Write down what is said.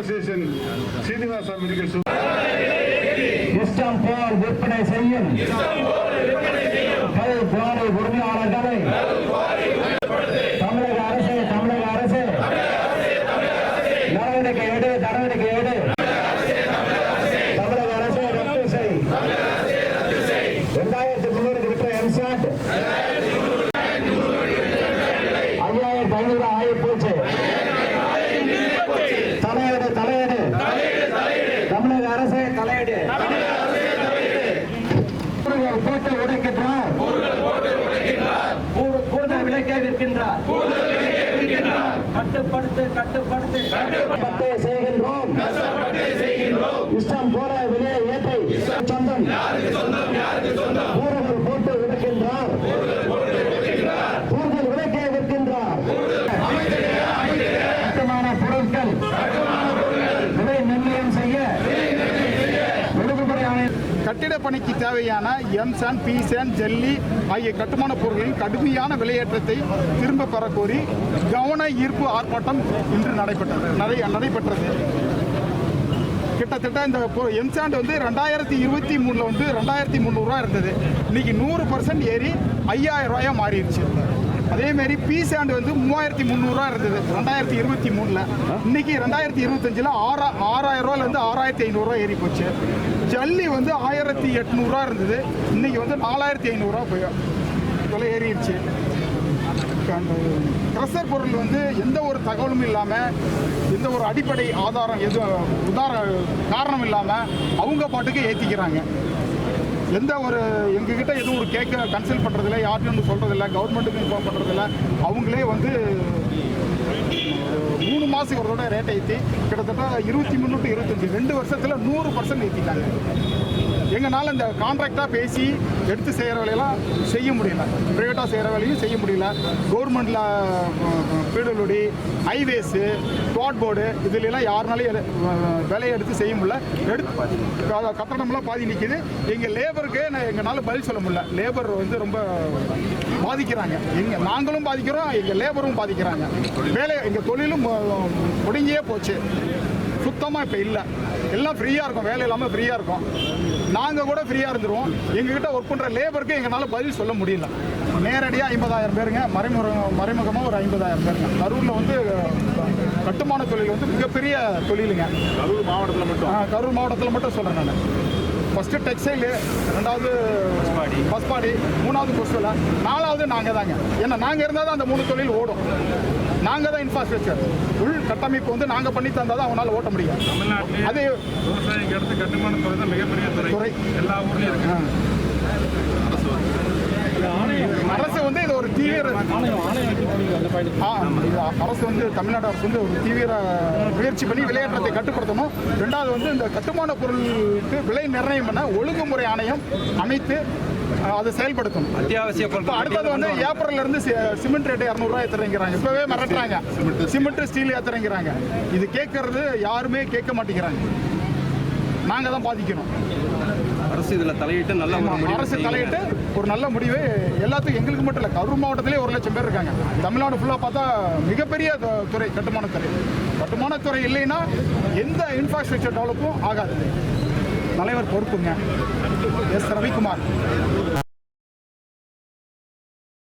Association Srinivasa medical store இஷ்டம் போல் விற்பனை செய்யும். கல் உரிமையாளர்களை தமிழக அரசு தமிழக அரசு. நடவடிக்கை எடு நடவடிக்கை எடு. போட்டு உடைக்கின்றார். கூடுதல் விலைக்கே விற்கின்றார் கட்டுப்படுத்து கட்டுப்படுத்து. கட்டுப்பட்டு செய்கின்றோம். இஷ்டம் போல விலையை ஏற்றி சொந்தம். கூறுகள் போட்டு உடைக்கின்றார் கூடுதல் விலைக்கே விற்கின்றார் பொருட்கள் விலை நிர்ணயம் செய்ய ஒழுங்குமுறை ஆணையம் கட்டிட பணிக்கு தேவையான எம்சான் பீசான் ஜல்லி ஆகிய கட்டுமான பொருட்களின் கடுமையான விலையேற்றத்தை திரும்ப பெற கோரி கவன ஈர்ப்பு ஆர்ப்பாட்டம் இன்று நடைபெற்றது. நடை நடைபெற்றது. கிட்டத்தட்ட இந்த பொ- எம்சாண்ட் வந்து ரெண்டாயிரத்தி இருபத்தி மூணில் வந்து ரெண்டாயிரத்தி முந்நூறுரூவா இருந்தது. இன்றைக்கி நூறு பர்சன்ட் ஏறி ஐயாயிரம் ரூபாயா மாறிடுச்சு. அதேமாரி பி சாண்ட் வந்து மூவாயிரத்தி முந்நூறுரூவா இருந்தது. ரெண்டாயிரத்தி இருபத்தி மூணில். இன்னைக்கு ரெண்டாயிரத்தி இருபத்தஞ்சில் ஆறா ஆறாயிரம் ரூபாயிலேருந்து ஆறாயிரத்தி ஐநூறுரூவா ஏறி போச்சு ஜல்லி வந்து ஆயிரத்தி எட்நூறுரூவா இருந்தது. இன்னைக்கு வந்து நாலாயிரத்தி ஐநூறுரூவா போய் விலை ஏறிடுச்சு. க்ரஷர் பொருள் வந்து எந்த ஒரு தகவலும் இல்லாமல் எந்த ஒரு அடிப்படை ஆதாரம் எது உதார காரணம் இல்லாமல் அவங்க பாட்டுக்கு ஏற்றிக்கிறாங்க எந்த ஒரு எங்ககிட்ட எதுவும் ஒரு கேட்க கன்சல்ட் பண்ணுறதில்ல யார்ட்டும் ஒன்று சொல்கிறதில்ல கவர்மெண்ட்டுக்கு இன்ஃபார்ம் பண்ணுறதில்ல அவங்களே வந்து மூணு மாதத்துக்கு ஒரு தடவை ரேட் ஏற்றி கிட்டத்தட்ட இருபத்தி மூணு டு இருபத்தஞ்சி. ரெண்டு வருஷத்தில் நூறு பர்சன்ட் ஏற்றிட்டாங்க எங்களால் இந்த கான்ட்ராக்டாக பேசி எடுத்து செய்கிற வேலையெல்லாம் செய்ய முடியல. ப்ரைவேட்டாக செய்கிற வேலையும் செய்ய முடியல. கவர்மெண்ட்டில் பீடலுடி ஹைவேஸு டாட் போர்டு இதுலலாம் யாருனாலையும் விலையை வேலையை எடுத்து செய்ய முடியல. எடுத்து பாதி கட்டணம்லாம் பாதி நிற்கிது எங்கள் லேபருக்கு எங்களால் பதில் சொல்ல முடியல. லேபர் வந்து ரொம்ப பாதிக்கிறாங்க. எங்கள் நாங்களும் பாதிக்கிறோம் எங்கள் லேபரும் பாதிக்கிறாங்க. வேலை எங்கள் தொழிலும் முடங்கியே போச்சு. சுத்தமாக இப்போ இல்லை. எல்லாம் ஃப்ரீயாக இருக்கும். வேலை இல்லாமல் ஃப்ரீயாக இருக்கும். நாங்கள் கூட ஃப்ரீயாக இருந்துருவோம். எங்ககிட்ட ஒர்க் பண்ணுற லேபருக்கு எங்களால் பதில் சொல்ல முடியல. நேரடியாக ஐம்பதாயிரம் பேருங்க. மறைமுக மறைமுகமாக ஒரு ஐம்பதாயிரம் பேருங்க. கரூரில் வந்து கட்டுமான தொழில் வந்து மிகப்பெரிய தொழிலுங்க. கரூர் மாவட்டத்தில் மட்டும்? கரூர் மாவட்டத்தில் மட்டும் சொல்கிறேன் நான். ஃபஸ்ட்டு டெக்ஸ்டைலு ரெண்டாவது பஸ்பாடி மூணாவது கொசுவில் நாலாவது நாங்கள் தாங்க. ஏன்னா நாங்கள் இருந்தால் தான் அந்த மூணு தொழில் ஓடும். நாங்கள் தான் இன்ஃப்ராஸ்ட்ரக்சர் உள் கட்டமைப்பு வந்து நாங்கள் பண்ணி தந்தால் தான் அவங்களால ஓட்ட முடியும். அது அடுத்து கட்டுமான துறை தான் மிகப்பெரிய துறை. துறை. எல்லா ஊர்லயும் இருக்கு. அரசு வந்து இது ஒரு தீவிர ஆ, இது அரசு வந்து தமிழ்நாடு அரசு வந்து ஒரு தீவிர முயற்சி பண்ணி விளையாட்டத்தை கட்டுப்படுத்தணும். ரெண்டாவது வந்து இந்த கட்டுமான பொருளுக்கு விலை நிர்ணயம் பண்ண ஒழுங்குமுறை ஆணையம் அமைத்து அதை செயல்படுத்தணும். அத்தியாவசிய அடுத்தது வந்து ஏப்ரல்ல இருந்து சிமெண்ட் ரேட்டு இரநூறுவா ஏத்துறேங்கிறாங்க. இப்பவே மிரட்டுறாங்க. சிமெண்ட். ஸ்டீல் ஏத்துறேங்கிறாங்க. இது கேட்கறது யாருமே கேட்க மாட்டேங்கிறாங்க. நாங்க தான் பாதிக்கணும். அரசு இதுல தலையிட்டு நல்ல அரசு. தலையிட்டு ஒரு நல்ல முடிவு எல்லாத்துக்கும் எங்களுக்கு மட்டும் இல்லை கரூர் மாவட்டத்திலே ஒரு லட்சம் பேர் இருக்காங்க. தமிழ்நாடு ஃபுல்லாக பார்த்தா மிகப்பெரிய துறை கட்டுமானத்துறை கட்டுமானத்துறை இல்லைன்னா எந்த இன்ஃப்ராஸ்ட்ரக்சர் டெவலப்பும் ஆகாது. தலைவர் பொறுப்புங்க. எஸ். ரவிக்குமார்.